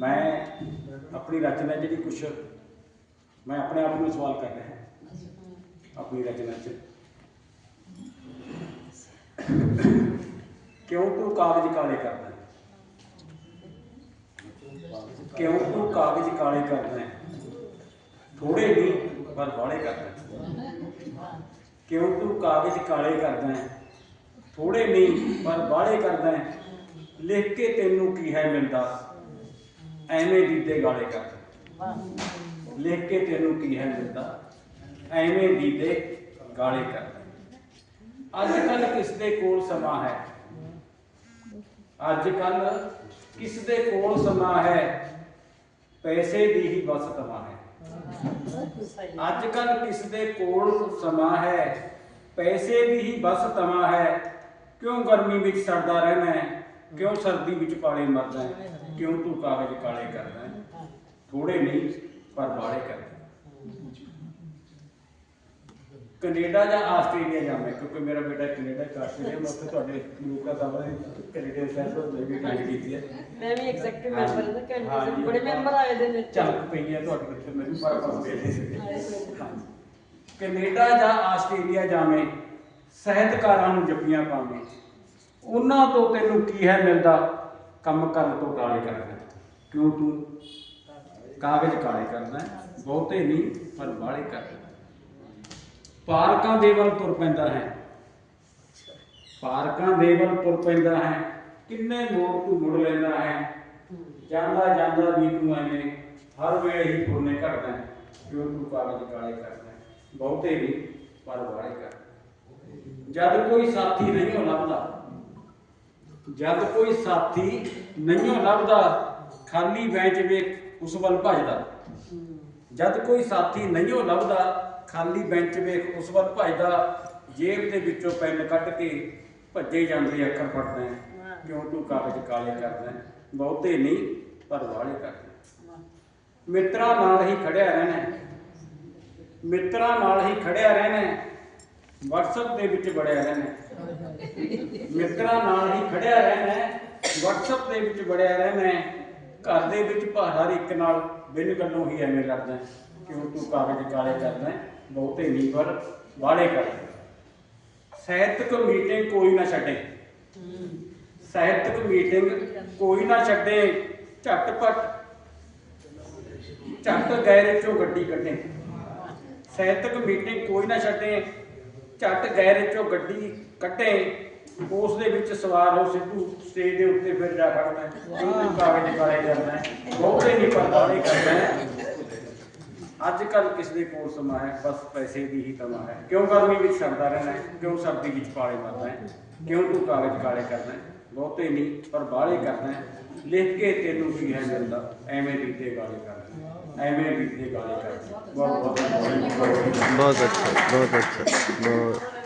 ਮੈਂ ਆਪਣੀ ਰਚਨਾ ਜਿਹੜੀ ਕੁਛ ਮੈਂ ਆਪਣੇ ਆਪ ਨੂੰ ਸਵਾਲ ਕਰ ਰਿਹਾ ਆਪਣੀ ਰਚਨਾ 'ਚ। ਕਿਉਂ ਤੂੰ ਕਾਗਜ਼ ਕਾਲੇ ਕਰਦਾ ਕਿਉਂ ਤੂੰ ਕਾਗਜ਼ ਕਾਲੇ ਕਰਦਾ ਹੈ? ਥੋੜੇ ਨਹੀਂ ਪਰ ਬਾਹਲੇ ਕਰਦਾ ਕਿਉਂ ਤੂੰ ਕਾਗਜ਼ ਕਾਲੇ ਕਰਦਾ ਹੈ? ਥੋੜੇ ਨਹੀਂ ਪਰ ਬਾਹਲੇ ਕਰਦਾ ਹੈ। ਲਿਖ ਕੇ ਤੈਨੂੰ ਕੀ ਹੈ ਮਿਲਦਾ? ਐਵੇਂ ਦੀਦੇ ਗਾਲੇ ਕਰਦਾ ਲਿਖ ਕੇ ਤੈਨੂੰ ਕੀ ਹੈ ਮਿਲਦਾ? ਐਵੇਂ ਦੀਦੇ ਗਾਲੇ ਕਰਦਾ ਅੱਜ ਕੱਲ ਕਿਸ ਦੇ ਕੋਲ ਸਮਾਂ ਹੈ? ਅੱਜ ਕੱਲ ਕਿਸ ਦੇ ਕੋਲ ਸਮਾਂ ਹੈ? ਪੈਸੇ ਦੀ ਹੀ ਬਸ ਤਮਾ ਹੈ। ਅੱਜ ਕੱਲ ਕਿਸ ਦੇ ਕੋਲ ਸਮਾਂ ਹੈ? ਪੈਸੇ ਦੀ ਹੀ ਬਸ ਤਮਾ ਹੈ। ਕਿਉਂ ਗਰਮੀ ਵਿੱਚ ਸੜਦਾ ਰਹਿਣਾ ਹੈ? ਕਿਉਂ ਸਰਦੀ ਵਿੱਚ ਪਾਲੇ ਮਰਦਾ ਹੈ? ਕਿਉਂ ਤੂੰ ਕਾਗਜ਼ ਕਾਲੇ ਕਰਦਾ ਹੈ? ਥੋੜੇ ਨਹੀਂ ਪਰ ਬਾਲੇ ਕਰਦਾ। ਕੈਨੇਡਾ ਜਾਂ ਆਸਟ੍ਰੇਲੀਆ ਜਾਵਾਂ ਕਿਉਂਕਿ ਮੇਰਾ ਬੇਟਾ ਕੈਨੇਡਾ ਚ ਆਸਟ੍ਰੇਲੀਆ ਮੈਂ ਉੱਥੇ ਤੁਹਾਡੇ ਗਰੁੱਪ ਦਾ ਸਾਹਮਣੇ ਕੈਨੇਡਾ ਸ਼ਹਿਰ ਤੋਂ ਮੈਂ ਵੀ ਅਟੈਂਡ ਕੀਤੀ ਹੈ। ਮੈਂ ਵੀ ਐਗਜ਼ੈਕਟਿਵ ਮੈਂਬਰ ਹਾਂ ਜੀ। ਬੜੇ ਮੈਂਬਰ ਆਏ ਦੇ ਨੇ ਚੱਲ ਪਈ ਹੈ ਤੁਹਾਡੇ ਵਿੱਚ ਮੈਨੂੰ ਪਰ ਪਰ ਕੈਨੇਡਾ ਜਾਂ ਆਸਟ੍ਰੇਲੀਆ ਜਾਵੇਂ ਸਾਹਿਤਕਾਰਾਂ ਨੂੰ ਜੱਫੀਆਂ ਪਾਵੇਂ। ਉਹਨਾਂ ਤੋਂ ਤੈਨੂੰ ਕੀ ਹੈ ਮਿਲਦਾ? ਕੰਮ ਕਰਨ ਤੋਂ ਕਾਲੇ ਕਰਦਾ ਕਿਉਂ ਤੂੰ ਕਾਗਜ਼ ਕਾਲੇ ਕਰਦਾ ਹੈ, ਬਹੁਤੇ ਨਹੀਂ ਪਰ ਬਾਹਲੇ ਕਰਦਾ ਪਾਰਕਾਂ ਦੇ ਵੱਲ ਤੁਰ ਪੈਂਦਾ ਹੈ। ਪਾਰਕਾਂ ਦੇ ਵੱਲ ਤੁਰ ਪੈਂਦਾ ਹੈ। ਕਿੰਨੇ ਮੋੜ ਤੂੰ ਮੁੜ ਲੈਂਦਾ ਹੈ। ਜਾਂਦਾ ਜਾਂਦਾ ਵੀ ਤੂੰ ਐਵੇਂ ਹਰ ਵੇਲੇ ਹੀ ਪੁਰਨੇ ਕਰਦਾ ਹੈ। ਕਿਉਂ ਤੂੰ ਕਾਗਜ਼ ਕਾਲੇ ਕਰਦਾ ਬਹੁਤੇ ਨਹੀਂ ਪਰ ਵਾਲੇ ਕਰ ਜਦ ਕੋਈ ਸਾਥੀ ਨਹੀਂ ਹੋ ਲੱਭਦਾ। ਜਦ ਕੋਈ ਸਾਥੀ ਨਹੀਂ ਹੋ ਲੱਭਦਾ, ਖਾਲੀ ਬੈਂਚ ਵੇਖ ਉਸ ਵੱਲ ਭੱਜਦਾ। ਜਦ ਕੋਈ ਸਾਥੀ ਨਹੀਂ ਹੋ ਲੱਭਦਾ, ਖਾਲੀ ਬੈਂਚ ਵੇਖ ਉਸ ਵੱਲ ਭੱਜਦਾ, ਜੇਬ ਦੇ ਵਿੱਚੋਂ ਪੈਨ ਕੱਢ ਕੇ ਭੱਜੇ ਜਾਂਦੇ ਅੱਖਰ ਪੜਦਾ ਹੈ ਕਿਉਂ ਤੂੰ ਕਾਗਜ਼ ਕਾਲੇ ਕਰਦਾ? ਬਹੁਤੇ ਨਹੀਂ ਪਰ ਵਾਲੇ ਕਰਦਾ। ਮਿੱਤਰਾਂ ਨਾਲ ਹੀ ਖੜਿਆ ਰਹਿਣਾ ਮਿੱਤਰਾਂ ਨਾਲ ਹੀ ਖੜਿਆ ਰਹਿਣਾ ਹੈ। WhatsApp ਦੇ ਵਿੱਚ ਵੜਿਆ ਰਹਿਣਾ ਮਿੱਤਰਾਂ ਨਾਲ ਹੀ ਖੜਿਆ ਰਹਿਣਾ ਹੈ। WhatsApp ਦੇ ਵਿੱਚ ਵੜਿਆ ਰਹਿਣਾ ਘਰ ਦੇ ਵਿੱਚ ਭਾ- ਇੱਕ ਨਾਲ ਬਿਨ ਗੱਲੋਂ ਹੀ ਐਵੇਂ ਲੜਦਾ ਕਿਉਂ ਤੂੰ ਕਾਗਜ਼ ਕਾਲੇ ਕਰਦਾ ਬਹੁਤੇ ਨਹੀਂ ਪਰ ਵਾਲੇ ਕਰਦਾ ਸਾਹਿਤਕ ਮੀਟਿੰਗ ਕੋਈ ਨਾ ਛੱਡੇ। ਸਾਹਿਤਕ ਮੀਟਿੰਗ ਕੋਈ ਨਾ ਛੱਡੇ, ਝਟਪਟ, ਝੱਟ ਗੈਰੇਜ ਚੋਂ ਗੱਡੀ ਕੱਢੇ। ਸਾਹਿਤਕ ਮੀਟਿੰਗ ਕੋਈ ਨਾ ਛੱਡੇ, ਝੱਟ ਗੈਰੇਜ ਚੋਂ ਗੱਡੀ ਕੱਢੇ। ਉਸ ਦੇ ਵਿੱਚ ਸਵਾਰ ਹੋ ਸਿੱਧੂ ਸਟੇਜ ਦੇ ਉੱਤੇ ਫਿਰ ਜਾ ਖੜਨਾ ਹੈ। ਕੋਈ ਕਾਗਜ਼ ਕਾਲੇ ਕਰਨਾ ਹੈ। ਬਹੁਤੇ ਨਹੀਂ ਪਰਦਾ ਨਹੀਂ ਕਰਨਾ ਹੈ। ਅੱਜ ਕੱਲ ਕਿਸ ਦੇ ਕੋਲ ਸਮਾਂ ਹੈ ਬਸ ਪੈਸੇ ਦੀ ਹੀ ਤਮਾ ਹੈ। ਕਿਉਂ ਗਰਮੀ ਵਿੱਚ ਸਰਦਾ ਰਹਿਣਾ ਹੈ? ਕਿਉਂ ਸਰਦੀ ਵਿੱਚ ਪਾਲੇ ਮਰਨਾ ਹੈ? ਕਿਉਂ ਤੂੰ ਕਾਗਜ਼ ਕਾਲੇ ਕਰਨਾ ਹੈ? ਬਹੁਤੇ ਨਹੀਂ ਪਰ ਬਾਲੇ ਕਰਨਾ ਹੈ। ਲਿਖ ਕੇ ਤੈਨੂੰ ਕੀ ਹੈ ਜਾਂਦਾ ਐਵੇਂ ਬੀਤੇ ਗਾਲੇ ਕਰਨਾ। ਐਵੇਂ ਬੀਤੇ ਗਾਲੇ ਕਰਨਾ। ਬਹੁਤ ਬਹੁਤ ਬਹੁਤ ਅੱਛਾ ਬਹੁਤ ਅੱਛਾ ਬਹੁਤ